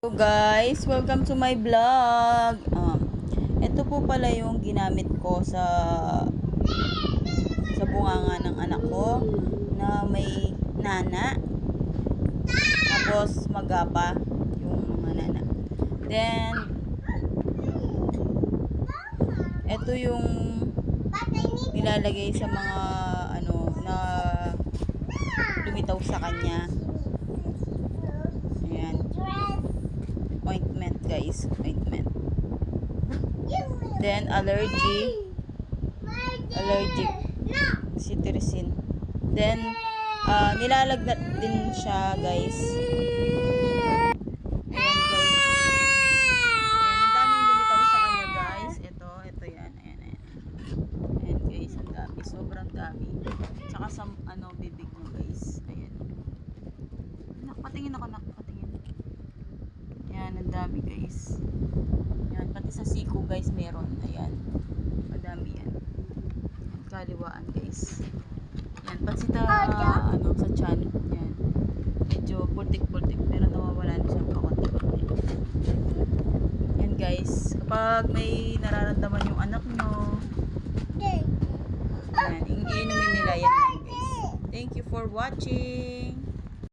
Hello guys, welcome to my vlog. Um, ito po pala yung ginamit ko sa sa bunganga ng anak ko na may nana. Tapos magapa yung mga nana. Then ito yung nilalagay sa mga ano na lumitaw sa kanya. Ayan ointment guys ointment then allergy. Allergic cetirizine then uh, nilalagnat din siya guys. Sobrang dami. Tsaka sa ano bibig mo guys. Ayan. Nak, patingin ako patingin Ayan, ang dami guys. Ayan, pati sa siko guys meron. Ayan. Madami yan. Ayan, kaliwaan guys. Ayan, pati sa ano, sa chan. Ayan. Medyo pultik-pultik pero nawawala na siyang kakunti-kunti. Ayan guys. Kapag may nararamdaman yung anak nyo, ayan, iinumin nila yan lang guys. Thank you for watching.